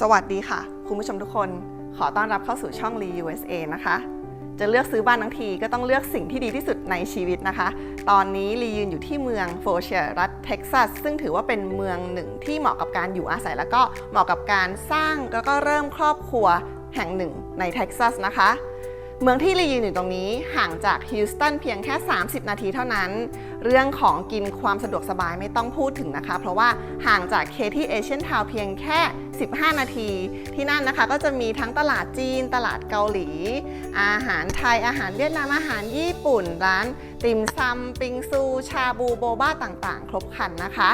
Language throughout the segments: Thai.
สวัสดีค่ะ คุณผู้ชมทุกคนขอต้อนรับเข้าสู่ช่อง Lee USA นะคะ จะเลือกซื้อบ้านทั้งทีก็ต้องเลือกสิ่งที่ดีที่สุดในชีวิตนะคะ ตอนนี้ลียืนอยู่ที่เมืองโฟเชียรัฐเท็กซัส ซึ่งถือว่าเป็นเมืองหนึ่งที่เหมาะกับการอยู่อาศัย แล้วก็เหมาะกับการสร้างแล้วก็เริ่มครอบครัวแห่งหนึ่งในเท็กซัสนะคะ เมืองที่ลียืนอยู่ตรงนี้ห่างจากฮิลสตันเพียงแค่ 30 นาทีเท่านั้น เรื่องของกินความสะดวกสบายไม่ต้องพูดถึงนะคะ เพราะว่าห่างจากเคที่เอเชียนทาวเพียงแค่ 15 นาที ที่นั่นนะคะก็จะมีทั้งตลาดจีน ตลาดเกาหลี อาหารไทย อาหารเวียดนาม อาหารญี่ปุ่น ร้าน ติ่มซำปิงซู ชาบูโบบ้าต่างๆ ครบครันนะคะ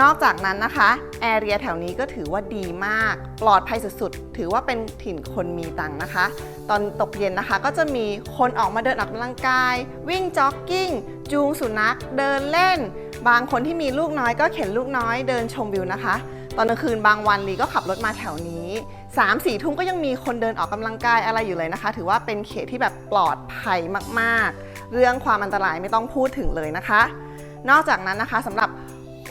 นอกจากนั้นนะคะแอเรียแถวนี้ก็ถือว่าดีมาก ปลอดภัยสุดๆ ถือว่าเป็นถิ่นคนมีตังค์นะคะ ตอนตกเย็นนะคะก็จะมีคนออกมาเดินออกกำลังกาย วิ่งจ็อกกิ้ง จูงสุนัข เดินเล่น บางคนที่มีลูกน้อยก็เข็นลูกน้อยเดินชมวิวนะคะ ตอนกลางคืนบางวันลีก็ขับรถมาแถวนี้3ามสี่ทุ่มก็ยังมีคนเดินออกกำลังกายอะไรอยู่เลยนะคะ ถือว่าเป็นเขตที่แบบปลอดภัยมากๆ เรื่องความอันตรายไม่ต้องพูดถึงเลยนะคะ นอกจากนั้นนะคะสำหรับ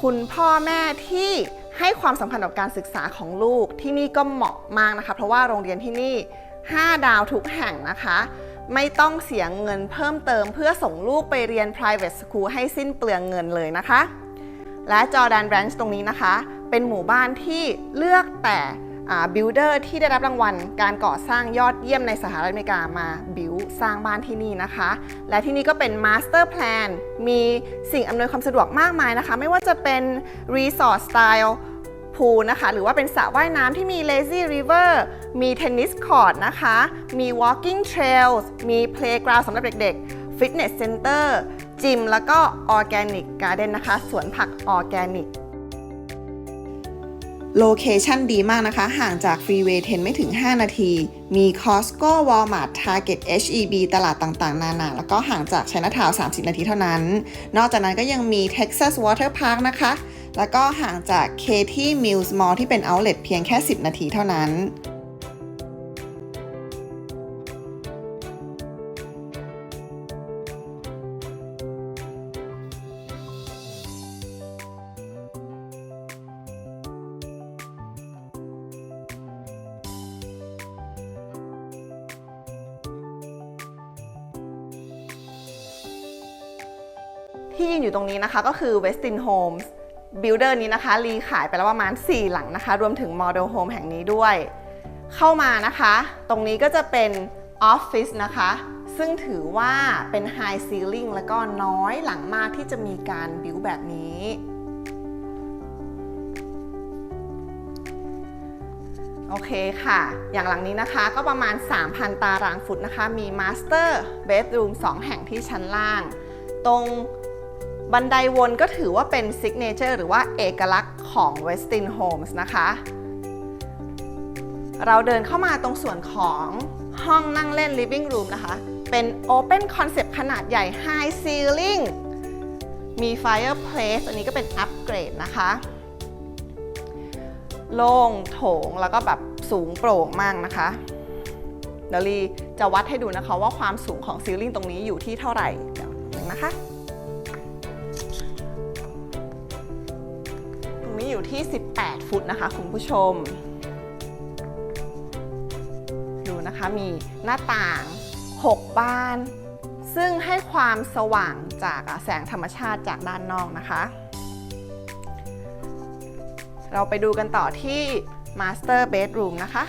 คุณพ่อแม่ที่ให้ความสำคัญกับการศึกษาของลูกที่นี่ก็เหมาะมากนะคะ เพราะว่าโรงเรียนที่นี่ 5 ดาวทุกแห่งนะคะ ไม่ต้องเสียเงินเพิ่มเติม เพื่อส่งลูกไปเรียน private school ให้สิ้นเปลืองเงินเลยนะคะ และจอร์แดนแบรนช์ตรงนี้นะคะ เป็นหมู่บ้านที่เลือกแต่บิลดเออร์ที่ได้รับรางวัลการก่อสร้างยอดเยี่ยมในสหรัฐอเมริกามาบิว สร้างบ้านที่นี่นะคะ และที่นี่ก็เป็นมาสเตอร์แพลนมีสิ่งอำนวยความสะดวกมากมายนะคะ ไม่ว่าจะเป็นรีสอร์ทสไตล์พูลนะคะ หรือว่าเป็นสระว่ายน้ำที่มี lazy river มีเทนนิสคอร์ตนะคะ มี walking trails มี playground สำหรับเด็กๆ fitness center จิม แล้วก็ organic garden นะคะ สวนผักออร์แกนิก โลเคชันดีมากนะคะ ห่างจากฟรีเวย์10 ไม่ถึง 5 นาที มี Costco Walmart Target HEB ตลาดต่างๆ นานา แล้วก็ห่างจาก Chinatown 30 นาทีเท่านั้น นอกจากนั้นก็ยังมี Texas Water Park นะคะ แล้วก็ห่างจาก Katy Mills Mall ที่เป็น outlet เพียงแค่ 10 นาทีเท่านั้น ที่ยืนอยู่ตรงนี้นะคะก็คือ Westin Homes Builder นี้นะคะรีขายไปแล้วประมาณ 4 หลังนะคะ รวมถึง Model Home แห่งนี้ด้วย เข้ามานะคะ ตรงนี้ก็จะเป็นออฟฟิศนะคะ ซึ่งถือว่าเป็น High Ceiling แล้วก็น้อยหลังมากที่จะมีการบิวแบบนี้ โอเคค่ะ อย่างหลังนี้นะคะก็ประมาณ 3,000 ตารางฟุตนะคะ มี Master Bedroom 2แห่งที่ชั้นล่าง ตรง บันไดวนก็ถือว่าเป็น Signature หรือว่าเอกลักษณ์ของ Westin Homes นะคะ เราเดินเข้ามาตรงส่วนของห้องนั่งเล่น Living Room นะคะ เป็น Open Concept ขนาดใหญ่ High Ceiling มี Fireplace อันนี้ก็เป็นอัปเกรดนะคะ โล่งโถงแล้วก็แบบสูงโปร่งมากนะคะเดี๋ยวลีจะวัดให้ดูนะคะว่าความสูงของซีลิ่งตรงนี้อยู่ที่เท่าไหร่เดี๋ยวนึงนะคะ อยู่ที่ 18 ฟุตนะคะคุณผู้ชม ดูนะคะมีหน้าต่าง 6 บาน ซึ่งให้ความสว่างจากแสงธรรมชาติจากด้านนอกนะคะ เราไปดูกันต่อที่ Master Bedroom นะคะ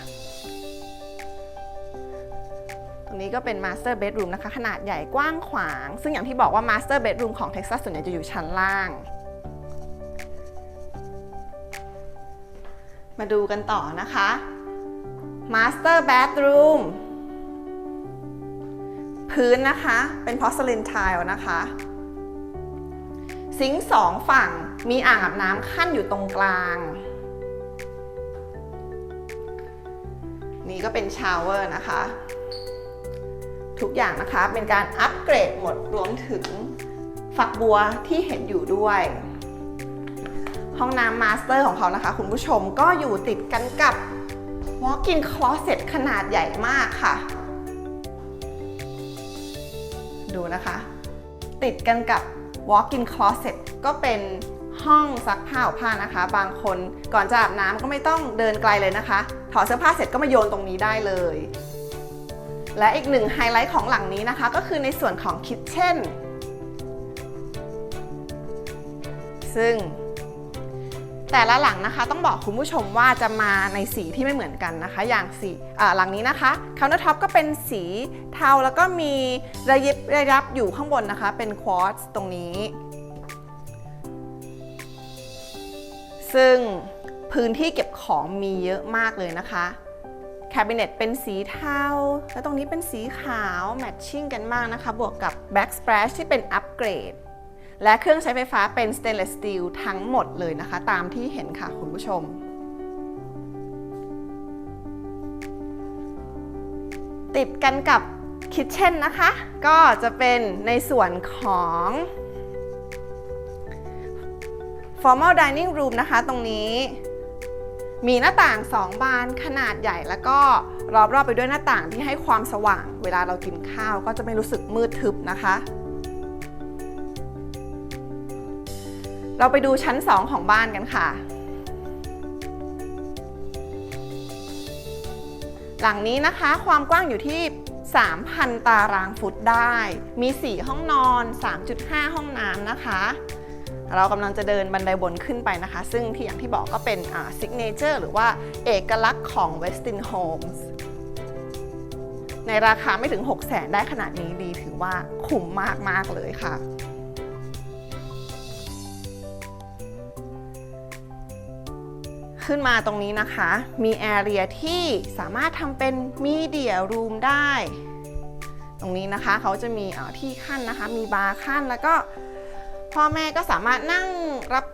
ตรงนี้ก็เป็น Master Bedroom นะคะ ขนาดใหญ่กว้างขวาง ซึ่งอย่างที่บอกว่า Master Bedroom ของ Texas ส่วนใหญ่จะอยู่ชั้นล่าง มาดูกันต่อนะคะ Master Bathroom พื้นนะคะเป็น porcelain tile นะคะ ซิงสองฝั่งมีอ่างอาบน้ำขั้นอยู่ตรงกลาง นี่ก็เป็นชาวเวอร์นะคะ ทุกอย่างนะคะเป็นการอัปเกรดหมดรวมถึงฝักบัวที่เห็นอยู่ด้วย ห้องน้ำมาสเตอร์ของเขานะคะ คุณผู้ชมก็อยู่ติดกันกับ walk-in closet ขนาดใหญ่มากค่ะ ดูนะคะ ติดกันกับ walk-in closet ก็เป็นห้องซักผ้าอบผ้านะคะ บางคนก่อนจะอาบน้ำก็ไม่ต้องเดินไกลเลยนะคะ ถอดเสื้อผ้าเสร็จก็มาโยนตรงนี้ได้เลย และอีกหนึ่งไฮไลท์ของหลังนี้นะคะ ก็คือในส่วนของคิทเช่นซึ่ง แต่ละหลังนะคะต้องบอกคุณผู้ชมว่าจะมาในสีที่ไม่เหมือนกันนะคะ อย่างสีหลังนี้นะคะ countertop ก็เป็นสีเทาแล้วก็มีระยิบระยับอยู่ข้างบนนะคะ เป็นควอตซ์ตรงนี้ ซึ่งพื้นที่เก็บของมีเยอะมากเลยนะคะแคบิเนตเป็นสีเทา แล้วตรงนี้เป็นสีขาว แมทชิ่งกันมากนะคะ บวกกับ backsplash ที่เป็นอัปเกรด และเครื่องใช้ไฟฟ้าเป็น stainless steel ทั้งหมดเลยนะคะ ตามที่เห็นค่ะคุณผู้ชม ติดกันกับคิทเช่นนะคะ ก็จะเป็นในส่วนของ formal dining room นะคะ ตรงนี้มีหน้าต่าง 2 บานขนาดใหญ่แล้วก็รอบรอบไปด้วยหน้าต่างที่ให้ความสว่าง เวลาเรากินข้าวก็จะไม่รู้สึกมืดทึบนะคะ เราไปดูชั้น 2 ของบ้านกันค่ะ หลังนี้นะคะความกว้างอยู่ที่ 3,000 ตารางฟุตได้ มี 4 ห้องนอน 3.5 ห้องน้ำนะคะ เรากำลังจะเดินบันไดบนขึ้นไปนะคะ ซึ่งที่อย่างที่บอกก็เป็นซิกเนเจอร์หรือว่าเอกลักษณ์ของ Westin Homes ในราคาไม่ถึง 6 0 0แสนได้ขนาดนี้ดีถือว่าคุ้มมาก ๆ เลยค่ะ ขึ้นมาตรงนี้นะคะ มีแอเรียที่สามารถทำเป็นมีเดียรูมได้ ตรงนี้นะคะเขาจะมีอ่อที่ขั้นนะคะ มีบาร์ขั้นแล้วก็พ่อแม่ก็สามารถนั่งรับ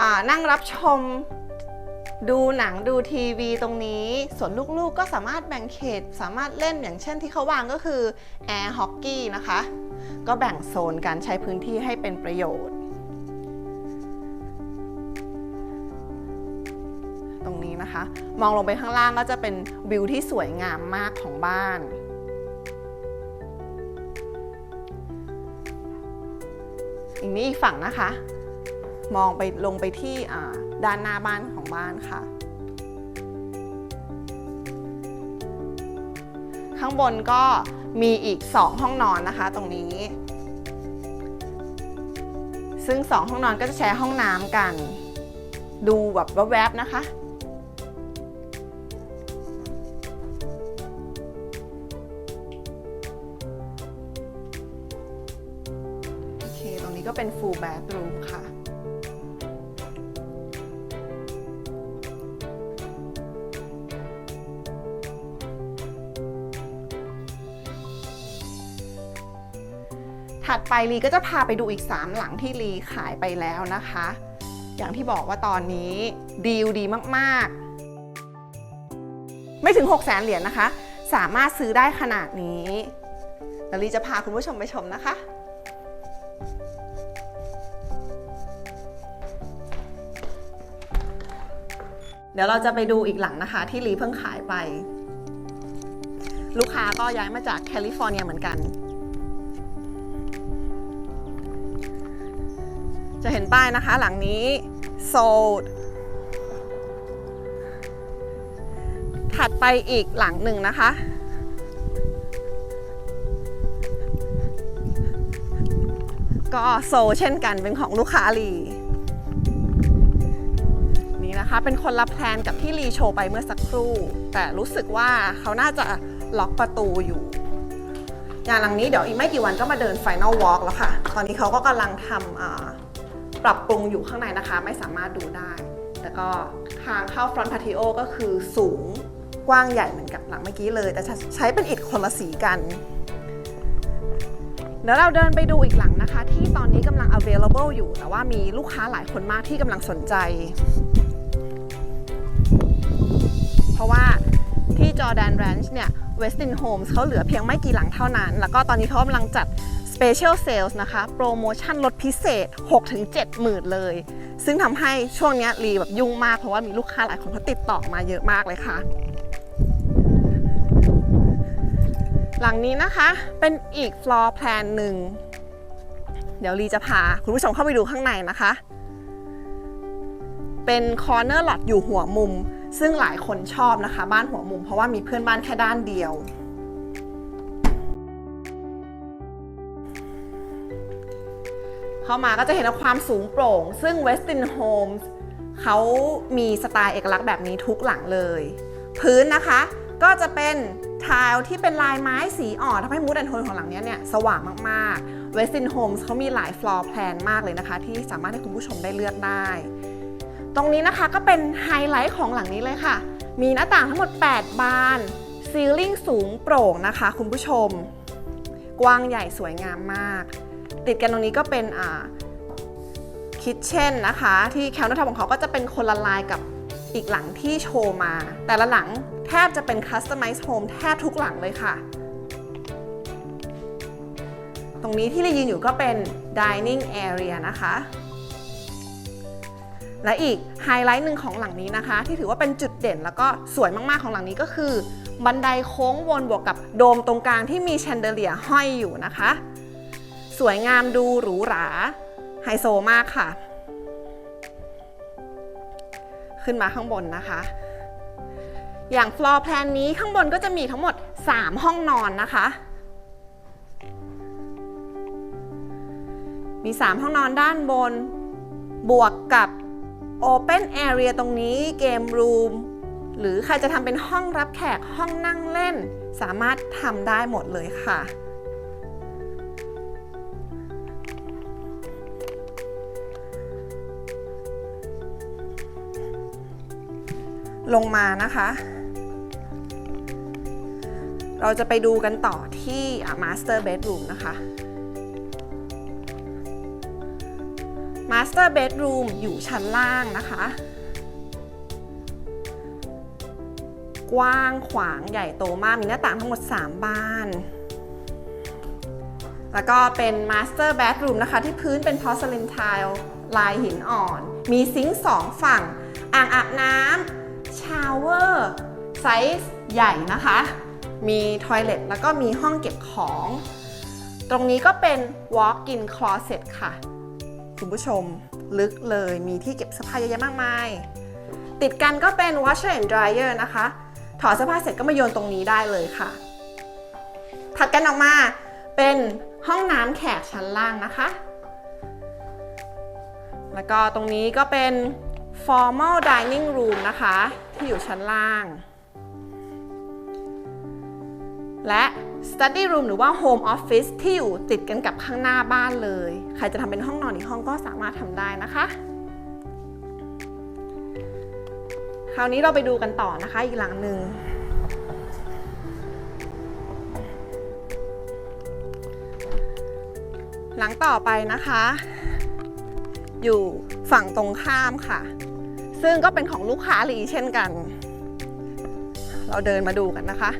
อ่านั่งรับชมดูหนังดูทีวีตรงนี้ ส่วนลูกๆก็สามารถแบ่งเขตสามารถเล่นอย่างเช่นที่เขาวางก็คือแอร์ฮอกกี้นะคะ ก็แบ่งโซนการใช้พื้นที่ให้เป็นประโยชน์ นะคะ มองลงไปข้างล่างก็จะเป็นวิวที่สวยงามมากของบ้าน อีกนี้อีกฝั่งนะคะ มองไปลงไปที่ด้านหน้าบ้านของบ้านค่ะ ข้างบนก็มีอีก 2 ห้องนอนนะคะ ตรงนี้ซึ่ง 2 ห้องนอนก็จะแชร์ห้องน้ำกัน ดูแบบแวบๆนะคะ เป็น full bathroom ค่ะ ถัดไปลีก็จะพาไปดูอีก 3 หลังที่ลีขายไปแล้วนะคะ อย่างที่บอกว่าตอนนี้ดีลดีมากๆ ไม่ถึง 6 0แสนเหรียญนะคะ สามารถซื้อได้ขนาดนี้เดี๋ยวลีจะพาคุณผู้ชมไปชมนะคะ ดี๋ยวเราจะไปดูอีกหลังนะคะ ที่ลีเพิ่งขายไป ลูกค้าก็ย้ายมาจากแคลิฟอร์เนียเหมือนกัน จะเห็นป้ายนะคะหลังนี้ sold ถัดไปอีกหลังหนึ่งนะคะ ก็โซเช่นกันเป็นของลูกค้าลี นะคะ เป็นคนละแพลนกับที่ลีโชว์ไปเมื่อสักครู่ แต่รู้สึกว่าเขาน่าจะล็อกประตูอยู่อย่างหลังนี้เดี๋ยวอีกไม่กี่วันก็มาเดิน Final Walk แล้วค่ะ ตอนนี้เขาก็กำลังทำปรับปรุงอยู่ข้างในนะคะ ไม่สามารถดูได้ แต่ก็ทางเข้า Front Patio ก็คือสูงกว้างใหญ่เหมือนกับหลังเมื่อกี้เลย แต่ใช้เป็นอิฐคนละสีกันเดี๋ยวเราเดินไปดูอีกหลังนะคะ ที่ตอนนี้กำลัง available อยู่ แต่ว่ามีลูกค้าหลายคนมากที่กำลังสนใจ เพราะว่าที่ Jordan Ranch เนี่ย Westin Homes เขาเหลือเพียงไม่กี่หลังเท่านั้น แล้วก็ตอนนี้เขากำลังจัด Special Sales นะคะ โปรโมชั่นลดพิเศษ 6-7หมื่นเลย ซึ่งทำให้ช่วงนี้รีแบบยุ่งมาก เพราะว่ามีลูกค้าหลายคนเขาติดต่อมาเยอะมากเลยค่ะ หลังนี้นะคะเป็นอีก floor plan หนึ่ง เดี๋ยวลีจะพาคุณผู้ชมเข้าไปดูข้างในนะคะ เป็นคอร์เนอร์หลอตอยู่หัวมุม ซึ่งหลายคนชอบนะคะ บ้านหัวมุม เพราะว่ามีเพื่อนบ้านแค่ด้านเดียว เข้ามาก็จะเห็นความสูงโปร่ง ซึ่ง Westin Homes เขามีสไตล์เอกลักษณ์แบบนี้ทุกหลังเลย พื้นนะคะก็จะเป็นทายที่เป็นลายไม้สีอ่อนทำให้มูดแอนโทนของหลังนี้เนี่ยสว่างมากๆ Westin Homes เขามีหลายฟลอร์แพลนมากเลยนะคะ ที่สามารถให้คุณผู้ชมได้เลือกได้ ตรงนี้นะคะก็เป็นไฮไลท์ของหลังนี้เลยค่ะ มีหน้าต่างทั้งหมด 8 บานซีลิงสูงโปร่งนะคะ คุณผู้ชม กว้างใหญ่สวยงามมาก ติดกันตรงนี้ก็เป็นอ่าคิทเช่นนะคะ ที่แคลนท็อของเขาก็จะเป็นคนละลายกับอีกหลังที่โชว์มา แต่ละหลังแทบจะเป็นคัสตอมไมซ์โฮมแทบทุกหลังเลยค่ะ ตรงนี้ที่เรายืนอยู่ก็เป็น dining area นะคะ และอีกไฮไลท์หนึ่งของหลังนี้นะคะ ที่ถือว่าเป็นจุดเด่นแล้วก็สวยมากๆของหลังนี้ก็คือ บันไดโค้งวนบวกกับโดมตรงกลางที่มีแชนเดเลียห้อยอยู่นะคะ สวยงามดูหรูหราไฮโซมากค่ะ ขึ้นมาข้างบนนะคะ อย่างฟลอร์แพลนนี้ข้างบนก็จะมีทั้งหมด 3 ห้องนอนนะคะ มี 3 ห้องนอนด้านบนบวกกับ Open Area ตรงนี้เกมรูมหรือใครจะทำเป็นห้องรับแขกห้องนั่งเล่น สามารถทำได้หมดเลยค่ะ ลงมานะคะ เราจะไปดูกันต่อที่ Master Bedroom นะคะ Master Bedroom อยู่ชั้นล่างนะคะ กว้างขวางใหญ่โตมาก มีหน้าต่างทั้งหมด 3 บาน แล้วก็เป็น Master Bedroom นะคะ ที่พื้นเป็น Porcelain Tile ลายหินอ่อน มีซิงค์สองฝั่ง อ่างอาบน้ำชาวเวอร์ไซส์ใหญ่นะคะ มีทอยเล t แล้วก็มีห้องเก็บของ ตรงนี้ก็เป็น Walk-in Closet ค่ะ คุณผู้ชมลึกเลยมีที่เก็บเสื้อผ้าเยอะแยะมากมาย ติดกันก็เป็น washer and dryer นะคะ ถอดเสื้อผ้าเสร็จก็มาโยนตรงนี้ได้เลยค่ะถัดกันออกมาเป็นห้องน้ำแขกชั้นล่างนะคะ แล้วก็ตรงนี้ก็เป็น formal dining room นะคะ ที่อยู่ชั้นล่าง และ study room หรือว่า home office ที่อยู่ติดกันกับข้างหน้าบ้านเลย ใครจะทำเป็นห้องนอนอีกห้องก็สามารถทำได้นะคะ คราวนี้เราไปดูกันต่อนะคะอีกหลังหนึ่งหลังต่อไปนะคะ อยู่ฝั่งตรงข้ามค่ะ ซึ่งก็เป็นของลูกค้าลีเช่นกัน เราเดินมาดูกันนะคะ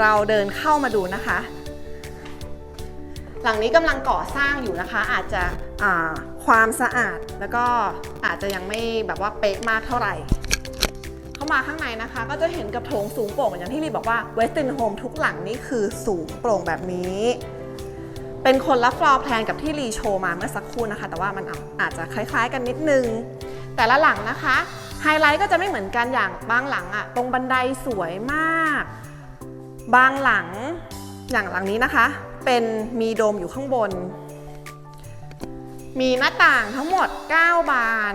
เราเดินเข้ามาดูนะคะ หลังนี้กำลังก่อสร้างอยู่นะคะ อาจจะความสะอาดแล้วก็อาจจะยังไม่แบบว่าเป๊ะมากเท่าไหร่ เข้ามาข้างในนะคะ ก็จะเห็นกับโถงสูงโปร่งอย่างที่รีบอกว่า Western Home ทุกหลังนี่คือสูงโปร่งแบบนี้ เป็นคนละฟลอร์แพลนกับที่รีโชว์มาเมื่อสักครู่นะคะ แต่ว่ามันอาจจะคล้าย ๆ กันนิดนึง แต่ละหลังนะคะไฮไลท์ก็จะไม่เหมือนกันอย่างบางหลังอะตรงบันไดสวยมาก บางหลังอย่างหลังนี้นะคะ เป็นมีโดมอยู่ข้างบน มีหน้าต่างทั้งหมด 9 บาน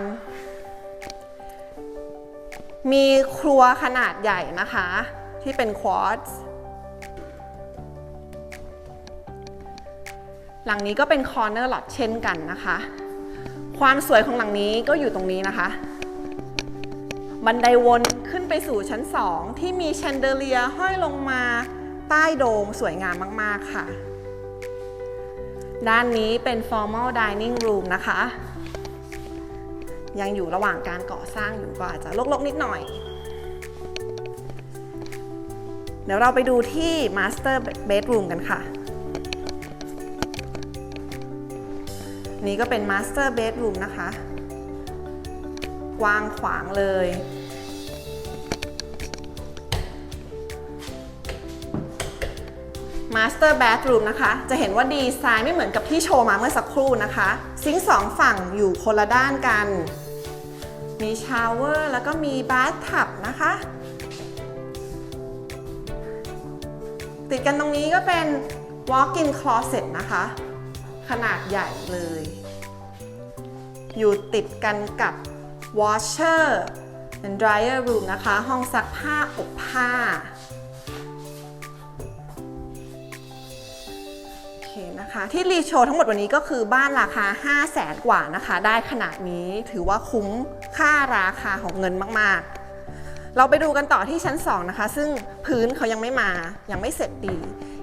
มีครัวขนาดใหญ่นะคะ ที่เป็นควอตซ์หลังนี้ก็เป็นคอร์เนอร์ลอตเช่นกันนะคะ ความสวยของหลังนี้ก็อยู่ตรงนี้นะคะ บันไดวนขึ้นไปสู่ชั้น 2 ที่มีแชนเดเลียห้อยลงมาใต้โดมสวยงามมาก ๆ ค่ะ ด้านนี้เป็น formal dining room นะคะ ยังอยู่ระหว่างการก่อสร้างอยู่ก็อาจจะลกๆ นิดหน่อย เดี๋ยวเราไปดูที่ master bedroom กันค่ะ นี่ก็เป็น master bedroom นะคะ กว้างขวางเลย Master Bathroom นะคะ จะเห็นว่าดีไซน์ไม่เหมือนกับที่โชว์มาเมื่อสักครู่นะคะ ซิงค์สองฝั่งอยู่คนละด้านกัน มีชาวเวอร์แล้วก็มีบาร์ทับนะคะ ติดกันตรงนี้ก็เป็น walk-in closet นะคะ ขนาดใหญ่เลย อยู่ติดกันกับ washer and dryer room นะคะ ห้องซักผ้าอบผ้า โอเคนะคะ ที่รีโชว์ทั้งหมดวันนี้ก็คือบ้านราคา 5 0 0แสนกว่านะคะ ได้ขนาดนี้ถือว่าคุ้มค่าราคาของเงินมาก ๆเราไปดูกันต่อที่ชั้น 2 นะคะ ซึ่งพื้นเขายังไม่มา ยังไม่เสร็จดี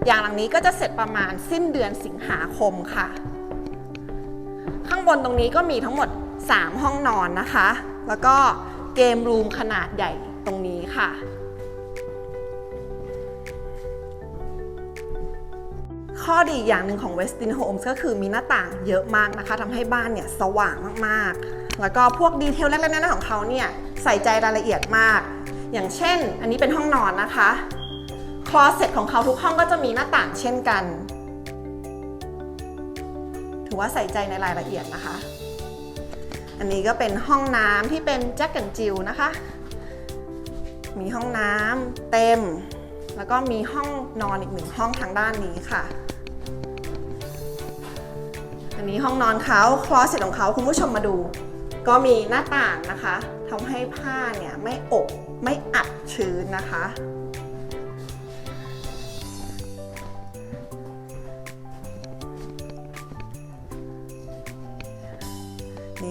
อย่างหลังนี้ก็จะเสร็จประมาณสิ้นเดือนสิงหาคมค่ะ ข้างบนตรงนี้ก็มีทั้งหมด 3 ห้องนอนนะคะ แล้วก็เกมรูมขนาดใหญ่ตรงนี้ค่ะ ข้อดีอีกอย่างหนึ่งของ Westin Homes ก็คือมีหน้าต่างเยอะมากนะคะทำให้บ้านเนี่ยสว่างมากๆ แล้วก็พวกดีเทลเล็กๆน้อยๆของเขาเนี่ยใส่ใจรายละเอียดมาก อย่างเช่น อันนี้เป็นห้องนอนนะคะคลอเซ็ตของเขาทุกห้องก็จะมีหน้าต่างเช่นกัน ถือว่าใส่ใจในรายละเอียดนะคะ อันนี้ก็เป็นห้องน้ำที่เป็นแจ็คกันจิลนะคะ มีห้องน้ำเต็ม แล้วก็มีห้องนอนอีกหนึ่งห้องทางด้านนี้ค่ะ อันนี้ห้องนอนเขาคลอสเซ็ตของเขาคุณผู้ชมมาดู ก็มีหน้าต่างนะคะทำให้ผ้าเนี่ยไม่อบไม่อับชื้นนะคะ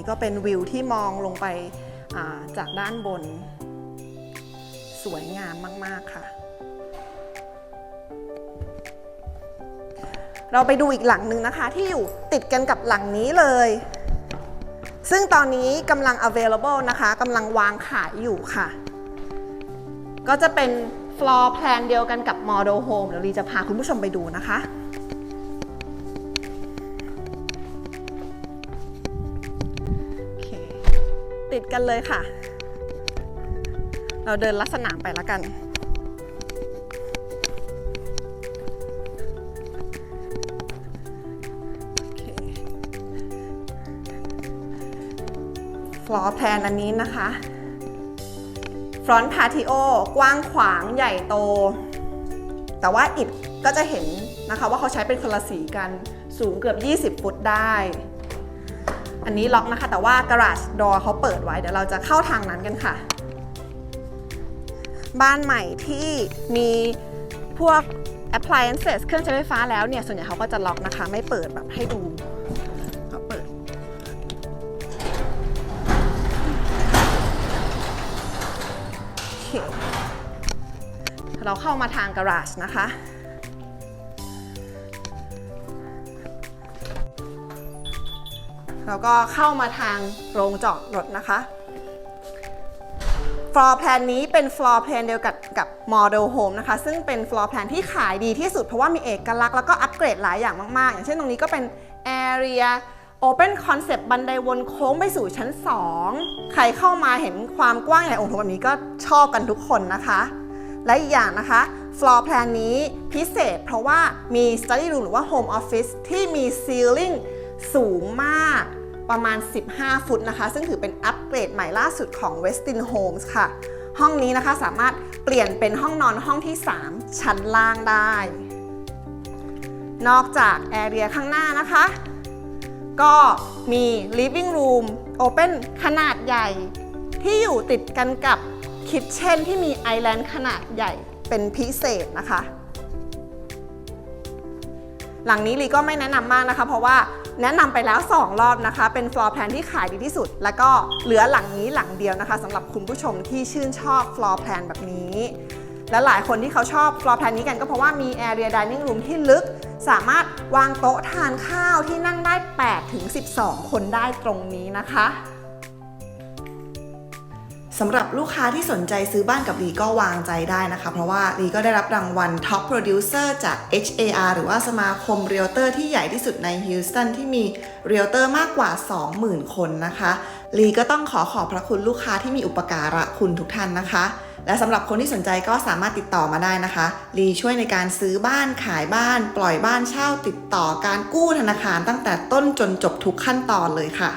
ก็เป็นวิวที่มองลงไปาจากด้านบน สวยงามมาก ๆ ค่ะ เราไปดูอีกหลังหนึ่งนะคะที่อยู่ติดกันกับหลังนี้เลย ซึ่งตอนนี้กำลัง available นะคะกำลังวางขายอยู่ค่ะ ก็จะเป็น floor plan เดียวกันกับ model home เดี๋ยวลีจะพาคุณผู้ชมไปดูนะคะ กันเลยค่ะ เราเดินลัดสนามไปแล้วกัน ฟลอร์แพลนอันนี้นะคะฟรอนต์พาทิโอกว้างขวางใหญ่โต แต่ว่าอิฐก็จะเห็นนะคะว่าเขาใช้เป็นคนละสีกันสูงเกือบ 20 ฟุตได้ อันนี้ล็อกนะคะ แต่ว่า garage door เขาเปิดไว้ เดี๋ยวเราจะเข้าทางนั้นกันค่ะ บ้านใหม่ที่มีพวก appliances เครื่องใช้ไฟฟ้าแล้วเนี่ย ส่วนใหญ่เขาก็จะล็อกนะคะ ไม่เปิดแบบให้ดูเขาเปิดโอเคเราเข้ามาทาง garage นะคะ แล้วก็เข้ามาทางโรงจอดรถนะคะ floor plan นี้เป็น floor plan เดียวกับกับ model home นะคะ ซึ่งเป็น floor plan ที่ขายดีที่สุดเพราะว่ามีเอกลักษณ์แล้วก็อัปเกรดหลายอย่างมาก ๆ อย่างเช่นตรงนี้ก็เป็น area open concept บันไดวนโค้งไปสู่ชั้น 2 ใครเข้ามาเห็นความกว้างใหญ่องค์แบบนี้ก็ชอบกันทุกคนนะคะ และอีกอย่างนะคะ floor plan นี้พิเศษเพราะว่ามี study room หรือว่า home office ที่มี ceiling สูงมาก ประมาณ 15 ฟุตนะคะ ซึ่งถือเป็นอัปเกรดใหม่ล่าสุดของ Westin Homes ค่ะ ห้องนี้นะคะสามารถเปลี่ยนเป็นห้องนอนห้องที่ 3 ชั้นล่างได้ นอกจากแอเรียข้างหน้านะคะ ก็มี living room open ขนาดใหญ่ ที่อยู่ติดกันกับคิทเช่นที่มีไอแลนด์ขนาดใหญ่เป็นพิเศษนะคะ หลังนี้ลีก็ไม่แนะนำมากนะคะ เพราะว่า แนะนำไปแล้ว 2 รอบนะคะ เป็นฟลอร์แพลนที่ขายดีที่สุด แล้วก็เหลือหลังนี้หลังเดียวนะคะสำหรับคุณผู้ชมที่ชื่นชอบฟลอร์แพลนแบบนี้และหลายคนที่เขาชอบฟลอร์แพลนนี้กันก็เพราะว่ามี area dining room ที่ลึก สามารถวางโต๊ะทานข้าวที่นั่งได้ 8 ถึง 12 คนได้ตรงนี้นะคะ สำหรับลูกค้าที่สนใจซื้อบ้านกับลีก็วางใจได้นะคะ เพราะว่าลีก็ได้รับรางวัล Top Producer จาก HAR หรือว่าสมาคมเรียลเตอร์ที่ใหญ่ที่สุดในฮิลสตันที่มีเรียลเตอร์มากกว่า 20,000 คนนะคะลีก็ต้องขอขอบพระคุณลูกค้าที่มีอุปการะคุณทุกท่านนะคะ และสำหรับคนที่สนใจก็สามารถติดต่อมาได้นะคะลีช่วยในการซื้อบ้านขายบ้าน ปล่อยบ้านเช่าติดต่อการกู้ธนาคารตั้งแต่ต้นจนจบทุกขั้นตอนเลยค่ะ